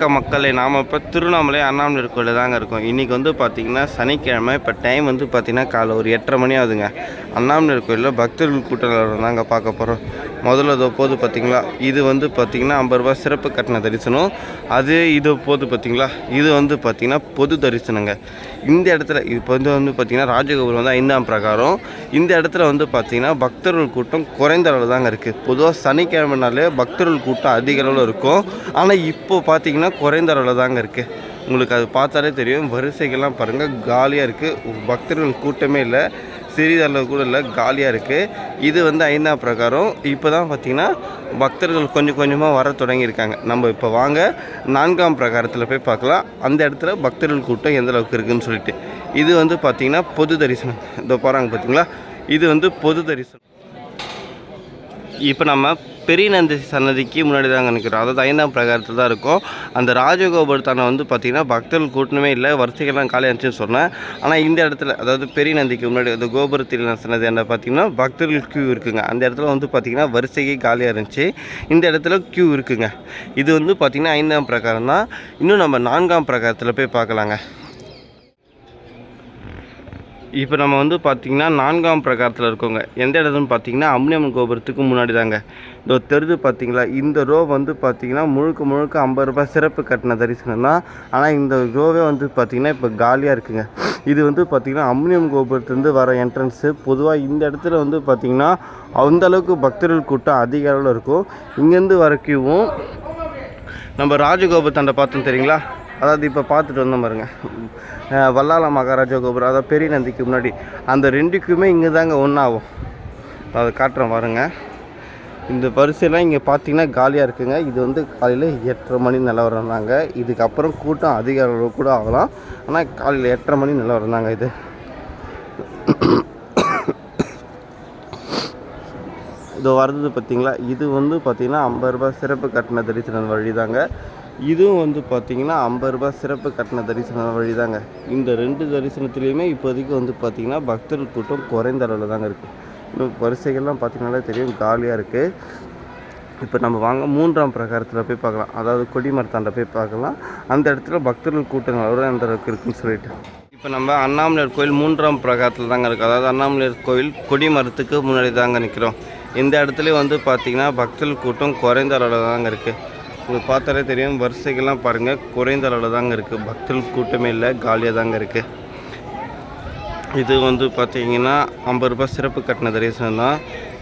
வணக்க மக்களே நாம் இப்போ திருவண்ணாமலை அண்ணாமலை கோயிலில் தாங்க இருக்கோம். இன்றைக்கி வந்து பார்த்திங்கன்னா சனிக்கிழமை இப்போ டைம் வந்து பார்த்திங்கன்னா காலை ஒரு எட்டரை மணி ஆகுதுங்க. அண்ணாமலை கோயிலில் பக்தர்கள் கூட்டம் தாங்க பார்க்க போகிறோம் முதல்ல இதோ போது பார்த்திங்களா இது வந்து பார்த்திங்கன்னா ஐம்பது ரூபா சிறப்பு கட்டண தரிசனம். அது இது போது பார்த்திங்களா இது வந்து பார்த்திங்கன்னா பொது தரிசனங்க. இந்த இடத்துல இப்போ வந்து வந்து பார்த்திங்கன்னா ராஜகோபுரம் வந்து ஐந்தாம் பிரகாரம். இந்த இடத்துல வந்து பார்த்திங்கன்னா பக்தர்கள் கூட்டம் குறைந்த அளவு தாங்க இருக்குது பொதுவாக சனிக்கிழமைனாலே பக்தர்கள் கூட்டம் அதிக அளவில் இருக்கும். ஆனால் இப்போ பார்த்தீங்கன்னா குறைந்த அளவில் தாங்க இருக்குது உங்களுக்கு அது பார்த்தாலே தெரியும். வரிசைகள்லாம் பாருங்கள் காலியாக இருக்குது பக்தர்கள் கூட்டமே இல்லை. சிறிதளவு கூட இல்லை. காலியாக இருக்குது இது வந்து ஐந்தாம் பிரகாரம். இப்போ தான் பார்த்தீங்கன்னா பக்தர்கள் கொஞ்சம் கொஞ்சமாக வர தொடங்கியிருக்காங்க. நம்ம இப்போ வாங்க. நான்காம் பிரகாரத்தில் போய் பார்க்கலாம். அந்த இடத்துல பக்தர்கள் கூட்டம் எந்த அளவுக்கு இருக்குதுன்னு சொல்லிட்டு. இது வந்து பார்த்திங்கன்னா பொது தரிசனம். இதோ போகிறாங்க பார்த்தீங்களா இது வந்து பொது தரிசனம். இப்போ நம்ம பெரிய நந்தி சன்னதிக்கு முன்னாடி தாங்க நிற்கிறோம் அதாவது ஐந்தாம் பிரகாரத்தில் தான் இருக்கும். அந்த ராஜகோபுரத்தான வந்து பார்த்திங்கன்னா பக்தர்கள் கூட்டமே இல்லை வரிசைகள்லாம் காலி இருந்துச்சுன்னு சொன்னேன். ஆனால் இந்த இடத்துல அதாவது பெரிய நந்திக்கு முன்னாடி அந்த கோபுரத்தில் சன்னதி என்ன பார்த்திங்கன்னா பக்தர்கள் க்யூ இருக்குங்க. அந்த இடத்துல வந்து பார்த்திங்கன்னா வரிசையே காலியாக இருந்துச்சு. இந்த இடத்துல க்யூ இருக்குங்க. இது வந்து பார்த்திங்கன்னா ஐந்தாம் பிரகாரம் தான். இன்னும் நம்ம நான்காம் பிரகாரத்தில் போய் பார்க்கலாங்க. இப்போ நம்ம வந்து பார்த்திங்கன்னா நான்காம் பிரகாரத்தில் இருக்கோங்க. எந்த இடத்துன்னு பார்த்தீங்கன்னா அம்னியம்மன் கோபுரத்துக்கு முன்னாடி தாங்க இதோ தெருது பார்த்தீங்களா? இந்த ரோ வந்து பார்த்திங்கன்னா முழுக்க முழுக்க ஐம்பது ரூபாய் சிறப்பு கட்டின தரிசனம் தான். ஆனால் இந்த ரோவே வந்து பார்த்திங்கன்னா இப்போ காலியாக இருக்குங்க. இது வந்து பார்த்திங்கன்னா அம்னியம் கோபுரத்துலேருந்து வர என்ட்ரன்ஸு பொதுவாக இந்த இடத்துல வந்து பார்த்திங்கன்னா அந்த அளவுக்கு பக்தர்கள் கூட்டம் அதிக அளவில் இருக்கும். இங்கேருந்து வர நம்ம ராஜகோபுரத்தாண்டை பார்த்தோம் தெரியுங்களா? அதாவது இப்போ பார்த்துட்டு வந்தோம் பாருங்க. வல்லால மகாராஜா கோபுரம் அதாவது பெரிய நந்திக்கு முன்னாடி. அந்த ரெண்டுக்குமே இங்கே தாங்க ஒன்றாகும் அதை காட்டுறேன் பாருங்க. இந்த பரிசெல்லாம் இங்கே பார்த்தீங்கன்னா காலியாக இருக்குங்க. இது வந்து காலையில் எட்டரை மணி நிலவரம் தாங்க இதுக்கப்புறம் கூட்டம் அதிக அளவு கூட ஆகலாம். ஆனால் காலையில் எட்டரை மணி நிலவரம் தாங்க இது. இது வருது பார்த்தீங்களா இது வந்து பார்த்திங்கன்னா ஐம்பது ரூபாய் சிறப்பு கட்டண தரிசனம் வழி தாங்க இதுவும் வந்து பார்த்திங்கன்னா ஐம்பது ரூபாய் சிறப்பு கட்டண தரிசன வழி தாங்க இந்த ரெண்டு தரிசனத்துலேயுமே இப்போதைக்கு வந்து பார்த்திங்கன்னா பக்தர்கள் கூட்டம் குறைந்த அளவில் தாங்க இருக்குது இன்னும் வரிசைகள்லாம் பார்த்திங்கனாலே தெரியும் காலியாக இருக்குது இப்போ நம்ம வாங்க மூன்றாம் பிரகாரத்தில் போய் பார்க்கலாம். அதாவது கொடிமரத்தாண்ட போய் பார்க்கலாம். அந்த இடத்துல பக்தர்கள் கூட்டம் அளவு அந்த அளவுக்கு இருக்குன்னு சொல்லிட்டு. இப்போ நம்ம அண்ணாமலையார் கோயில் மூன்றாம் பிரகாரத்தில் தாங்க இருக்குது அதாவது அண்ணாமலையார் கோயில் கொடிமரத்துக்கு முன்னாடி தாங்க நிற்கிறோம் இந்த இடத்துலையும் வந்து பார்த்திங்கன்னா பக்தர்கள் கூட்டம் குறைந்த அளவில் தாங்க இருக்குது உங்களுக்கு பார்த்தாலே தெரியும். வரிசைகள்லாம் பாருங்கள் குறைந்த அளவில் தாங்க இருக்குது பக்தர்கள் கூட்டமே இல்லை. காலியாக தாங்க இருக்குது இது வந்து பார்த்தீங்கன்னா ஐம்பது ரூபாய் சிறப்பு கட்டின தரிசனம் தான்.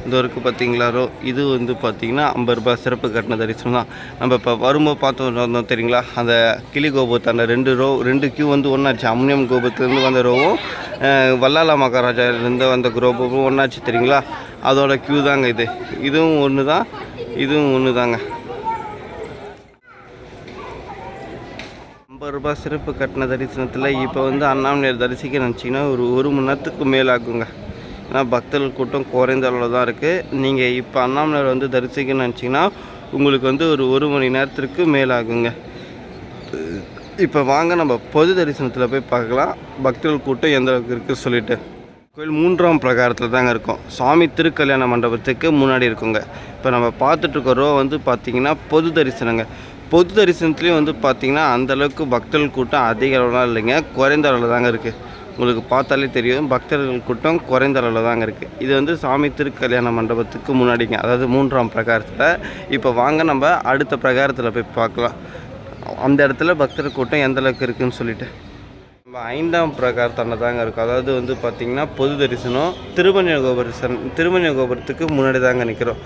இது வரைக்கும் பார்த்தீங்களாரோ இது வந்து பார்த்தீங்கன்னா ஐம்பது ரூபாய் சிறப்பு கட்டின தரிசனம் தான். நம்ம இப்போ வரும்போது பார்த்து வந்தோம் தெரியுங்களா? அந்த கிளி கோபுரத்தை அந்த ரெண்டு ரோ ரெண்டு கியூ வந்து ஒன்றாச்சு அம்னியம் கோபுரத்துலேருந்து வந்த ரோவும் அஹ், வல்லால மகாராஜாலேருந்து வந்த கோபுரமும் ஒன்றாச்சு தெரியுங்களா? அதோட கியூ தாங்க இது. இதுவும் ஒன்று தான் இதுவும் ஒன்று தாங்க ஐம்பது ரூபாய் சிறப்பு கட்டண தரிசனத்தில் இப்போ வந்து அண்ணாமலையார் தரிசிக்க நினச்சிங்கன்னா ஒரு ஒரு மணி நேரத்துக்கு மேல் ஆகுங்க ஏன்னா பக்தர்கள் கூட்டம் குறைந்த அளவில் தான் இருக்குது நீங்கள் இப்போ அண்ணாமலையார் வந்து தரிசிக்க நினச்சிங்கன்னா உங்களுக்கு வந்து ஒரு ஒரு மணி நேரத்திற்கு மேல் ஆகுங்க இப்போ வாங்க நம்ம பொது தரிசனத்தில் போய் பார்க்கலாம். பக்தர்கள் கூட்டம் எந்த அளவுக்கு இருக்குது சொல்லிட்டு. கோயில் மூன்றாம் பிரகாரத்தில் தாங்க இருக்கும். சுவாமி திருக்கல்யாண மண்டபத்துக்கு முன்னாடி இருக்குங்க. இப்போ நம்ம பார்த்துட்டு இருக்க ரோ வந்து பார்த்திங்கன்னா பொது தரிசனங்க. பொது தரிசனத்துலேயும் வந்து பார்த்திங்கன்னா அந்தளவுக்கு பக்தர்கள் கூட்டம் அதிக அளவுலாம் இல்லைங்க. குறைந்த அளவில் தாங்க இருக்குது உங்களுக்கு பார்த்தாலே தெரியும். பக்தர்கள் கூட்டம் குறைந்த அளவில் தாங்க இருக்குது இது வந்து சாமி திருக்கல்யாண மண்டபத்துக்கு முன்னாடிங்க. அதாவது மூன்றாம் பிரகாரத்தில். இப்போ வாங்க நம்ம அடுத்த பிரகாரத்தில் போய் பார்க்கலாம். அந்த இடத்துல பக்தர் கூட்டம் எந்த அளவுக்கு இருக்குன்னு சொல்லிட்டு. நம்ம ஐந்தாம் பிரகாரத்தாண்ட தாங்க இருக்கும் அதாவது வந்து பார்த்திங்கன்னா பொது தரிசனம் திருமண கோபுரசன் திருமண கோபுரத்துக்கு முன்னாடி தாங்க நிற்கிறோம்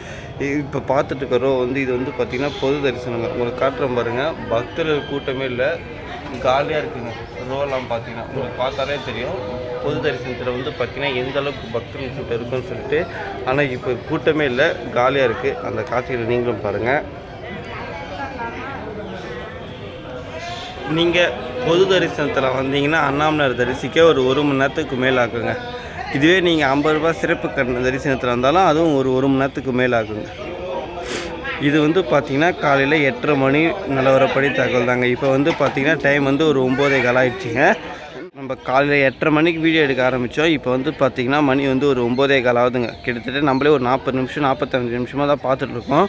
இப்போ பார்த்துட்டு இருக்கிறோம் வந்து இது வந்து பார்த்திங்கன்னா பொது தரிசனங்க. உங்களுக்கு காட்டுறோம் பாருங்கள் பக்தர்கள் கூட்டமே இல்லை. காலியாக இருக்குங்க. ரோலாம் பார்த்தீங்கன்னா உங்களுக்கு பார்த்தாலே தெரியும். பொது தரிசனத்தில் வந்து பார்த்திங்கன்னா எந்த அளவுக்கு பக்தர்கள் கூட்டம் இருக்குன்னு சொல்லிட்டு. ஆனால் இப்போ கூட்டமே இல்லை. காலியாக இருக்குது அந்த காட்சிகளை நீங்களும் பாருங்கள் நீங்கள் பொது தரிசனத்தில் வந்தீங்கன்னா அண்ணாமலையார் தரிசிக்க ஒரு ஒரு மணி நேரத்துக்கு மேல் ஆக்குங்க இதுவே நீங்கள் ஐம்பது ரூபா சிறப்பு கட்டண தரிசனத்தில் வந்தாலும் அதுவும் ஒரு ஒரு மணி நேரத்துக்கு மேல் ஆகுங்க. இது வந்து பார்த்திங்கன்னா காலையில் எட்டரை மணி நிலவரப்படி தகவல் தாங்க. இப்போ வந்து பார்த்திங்கன்னா டைம் வந்து ஒரு ஒம்போதே கால் ஆயிடுச்சுங்க. நம்ம காலையில் எட்டரை மணிக்கு வீடியோ எடுக்க ஆரம்பித்தோம் இப்போ வந்து பார்த்திங்கன்னா மணி வந்து ஒரு ஒம்போதே கால் ஆகுதுங்க. கிட்டத்தட்ட நம்மளே ஒரு நாற்பது நிமிஷம் நாற்பத்தஞ்சு நிமிஷமாக தான் பார்த்துட்ருக்கோம்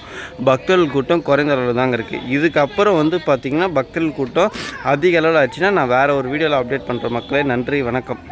பக்தர்கள் கூட்டம் குறைந்த அளவில் தாங்க இருக்குது இதுக்கப்புறம் வந்து பார்த்திங்கன்னா பக்தர்கள் கூட்டம் அதிக அளவில் ஆச்சுன்னா நான் வேறு ஒரு வீடியோவில் அப்டேட் பண்ணுற மக்களே நன்றி வணக்கம்.